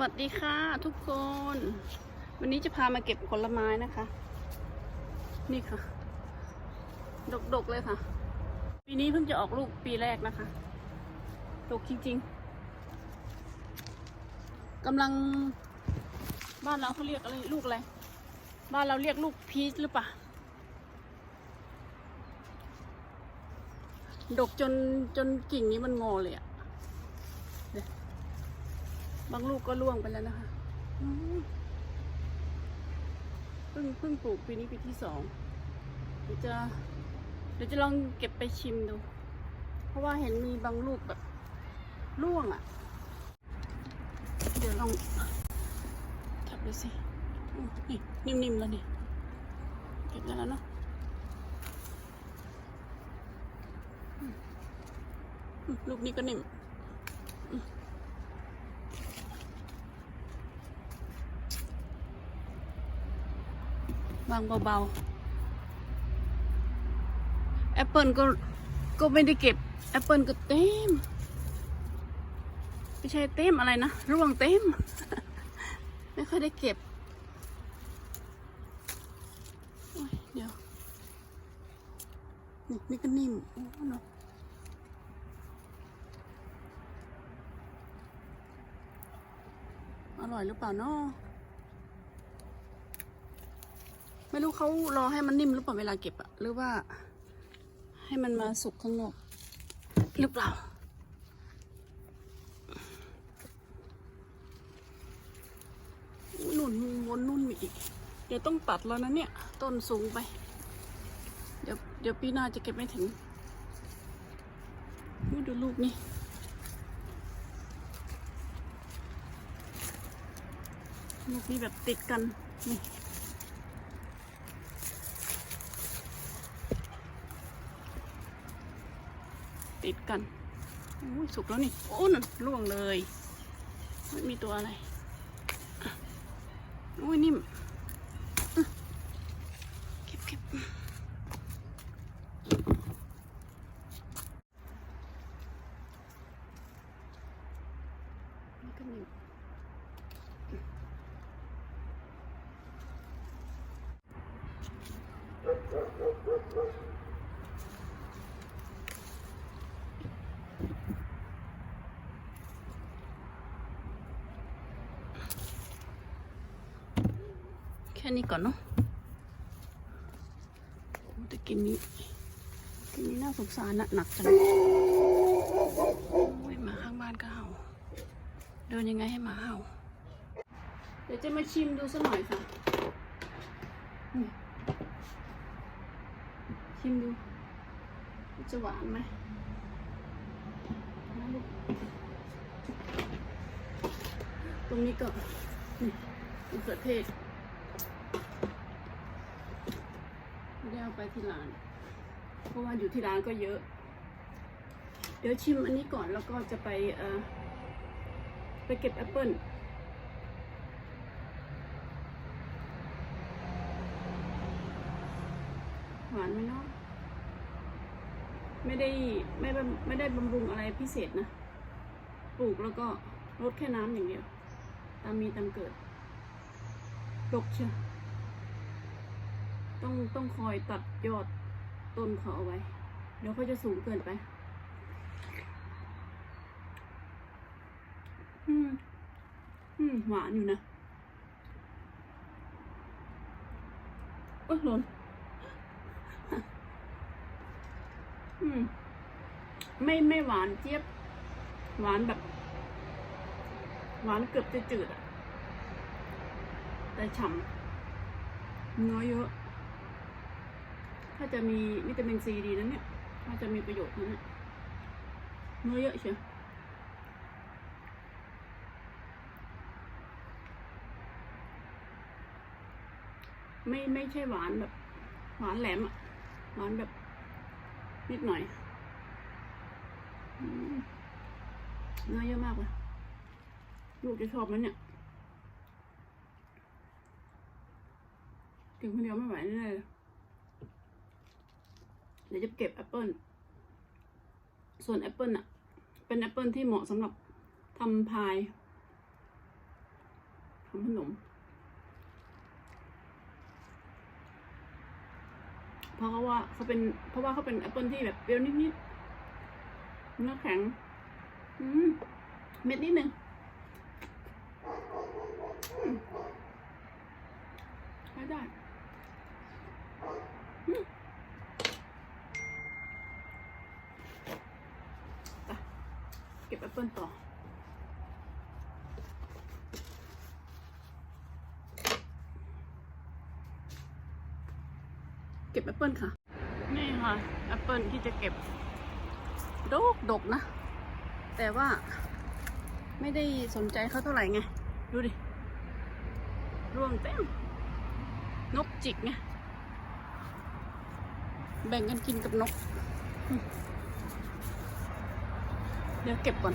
วัสดีค่ะ ทุกคน วันนี้จะพามาเก็บผลไม้นะคะ นี่ค่ะ ดกๆเลยค่ะ ปีนี้เพิ่งจะออกลูกปีแรกนะคะ ดกจริงๆกำลังบ้านเราเขาเรียกอะไรลูกอะไร บ้านเราเรียกลูกพีชหรือเปล่า ดกจนจนกิ่งนี้มันงอเลยอะ บางลูกก็ร่วงไปแล้วนะคะเพิ่งเพิ่งปลูกปีนี้ปีที่สองเดี๋ยวจะเดี๋ยวจะลองเก็บไปชิมดู เพราะว่าเห็นมีบางลูกแบบร่วงอะ่ะ เดี๋ยวลองทับดูสินี่นิ่มๆแล้วนี่เก็บได้แล้วเนาะลูกนี้ก็นิ่ม วางเบาๆแอปเปิลก็ก็ไม่ได้เก็บแอปเปิลก็เต็มไม่ใช่เต็มอะไรนะร่วงเต็ม ไม่ค่อยได้เก็บเดี๋ยวนี่นี่ก็นิ่มโอ้เนาะอร่อยหรือเปล่าเนาะ ไม่รู้เขารอให้มันนิ่มหรือเปล่าเวลาเก็บอะหรือว่า ให้มันมาสุกข้างนอกหรือเปล่าอุ๊ยนุ่นวนนุ่นมีอีก เดี๋ยวต้องตัดแล้วนะเนี่ย ต้นสูงไป เดี๋ยวเดี๋ยวปีหน้าจะเก็บไม่ถึงดูลูกนี่ลูกนี้แบบติดกันนี่ ติดกันอุ้ยสุกแล้วนี่โอ้นั่นล่วงเลยไม่มีตัวอะไรอุ้ยนิ่มเก็บเก็บนี่ก็นิ่ม แค่นี้ก่อนเนาะแต่กินนี้กินนี้น่าสงสารนะหนักจังโอ้ยหมาข้างบ้านก็เห่า เดินยังไงให้หมาเห่า เดี๋ยวจะมาชิมดูสักหน่อยค่ะ ชิมดู จะหวานไหมตรงนี้ก็นี่มะเขือเทศ ไม่ได้เอาไปที่ร้าน เพราะว่าอยู่ที่ร้านก็เยอะ เดี๋ยวชิมอันนี้ก่อนแล้วก็จะไปไปเก็บแอปเปิ้ลหวานไหมเนาะไม่ได้ไม่ไม่ได้บำรุงอะไรพิเศษนะ ปลูกแล้วก็รดแค่น้ำอย่างเดียว ตามมีตามเกิดดกเชียว ต้องต้องคอยตัดยอดต้นเขาเอาไว้ เดี๋ยวเขาจะสูงเกินไป อืม อืม หวานอยู่นะโอ้ยหล่นอืม ไม่ไม่หวานเจี๊ยบ หวานแบบ หวานเกือบจะจืดอะแต่ฉ่ำเนื้อเยอะ ถ้าจะมีวิตามินซีดีนะเนี่ยถ้าจะมีประโยชน์นะเนี่ยเนื้อเยอะเชียวไม่ไม่ใช่หวานแบบ หวานแหลมอะหวานแบบนิดหน่อยเนื้อเยอะมากเลยลูกจะชอบมันเนี่ยกินคนเดียวไม่ไหวแน่เลย ดี๋ยวจะเก็บแอปเปิลส่วนแอปเปิลอะ เป็นแอปเปิลที่เหมาะสำหรับทำพายทำขนม เพราะว่าเขาเป็น เพราะว่าเขาเป็นแอปเปิลที่แบบเปรี้ยวนิดๆเนื้อแข็ง อืมเม็ดนิดนึงใช้ได้ อืมไปเก็บแอ ปเปิลต่อเก็บแอปเปิลค่ะ นี่ค่ะแอปเปิลที่จะเก็บดกดกนะ แต่ว่าไม่ได้สนใจเขาเท่าไหร่ไง ดูดิ ร่วงเต็ม นกจิกไง แบ่งกันกินกับนกอืม เดี๋ยวเก็บก่อน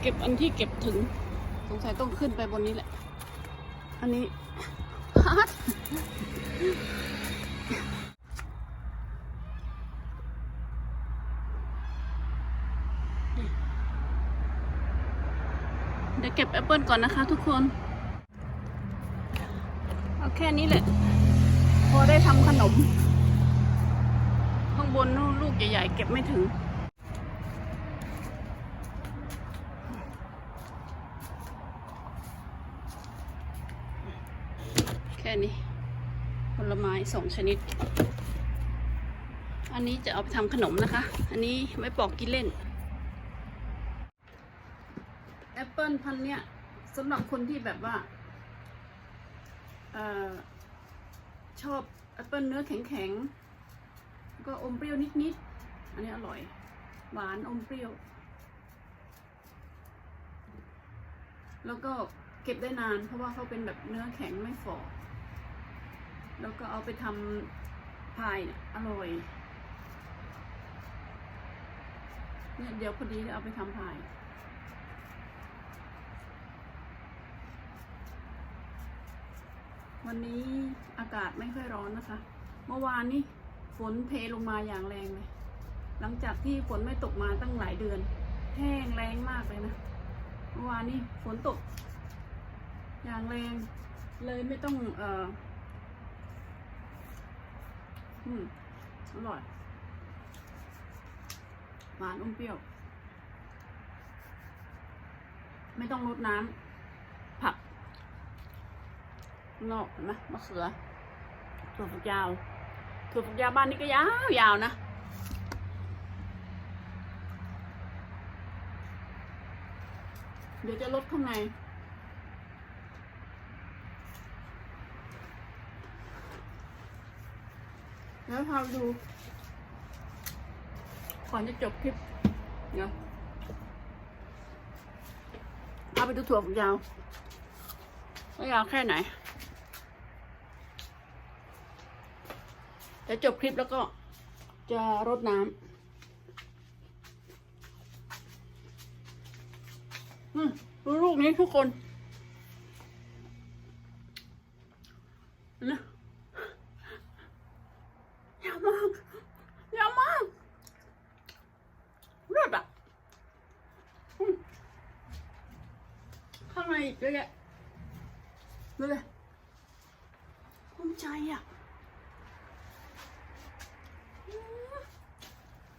เก็บอันที่เก็บถึง สงสัยต้องขึ้นไปบนนี้แหละ อันนี้พาดเดี๋ยวเก็บแอปเปิลก่อนนะคะทุกคน เอาแค่นี้แหละ พอได้ทำขนม ข้างบนนู่นลูกใหญ่ๆเก็บไม่ถึง นี้ผลไม้สองชนิด อันนี้จะเอาไปทำขนมนะคะ อันนี้ไว้ปอกกินเล่น แอปเปิลพันเนี้ยสำหรับคนที่แบบว่าอชอบแอปเปิลเนื้อแข็งๆ ก็อมเปรี้ยวนิดๆ อันนี้อร่อย หวานอมเปรี้ยว แล้วก็เก็บได้นานเพราะว่าเขาเป็นแบบเนื้อแข็งไม่ฝ่อ แล้วก็เอาไปทำพายอร่อยเนี่ยเดี๋ยวพอดีเอาไปทำพายวันนี้อากาศไม่ค่อยร้อนนะคะ เมื่อวานนี้ฝนเทลงมาอย่างแรงเลย หลังจากที่ฝนไม่ตกมาตั้งหลายเดือน แห้งแรงมากเลยนะ เมื่อวานนี้ฝนตก อย่างแรงเลยไม่ต้องเอ่อ อืมอร่อย หวานอมเปรี้ยว ไม่ต้องรดน้ำ ผัก นอกเห็นไหมมะเขือถั่วฝักยาวถั่วฝักยาวบ้านนี้ก็ยาวยาวนะเดี๋ยวจะลดข้างใน แล้วพาไปดูก่อนจะจบคลิปเดี๋ยวพาไปดูถั่วฝักยาวว่ายาวแค่ไหนเดี๋ยวจบคลิปแล้วก็จะรดน้ำอืมดูลูกนี้ทุกคนนะยาวมากยาวมากเลือดอะอืมข้างในอีกเยอะแยะดูเลยภูมิใจอะ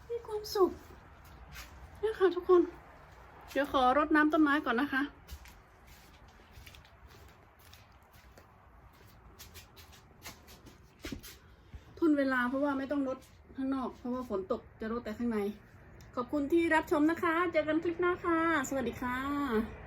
มีความสุขเนี่ยค่ะทุกคน เดี๋ยวขอรดน้ำต้นไม้ก่อนนะคะ ทุน เวลาเพราะว่าไม่ต้องลดข้างนอก เพราะว่าฝนตกจะลดแต่ข้างใน ขอบคุณที่รับชมนะคะ เจอกันคลิปหน้าค่ะ สวัสดีค่ะ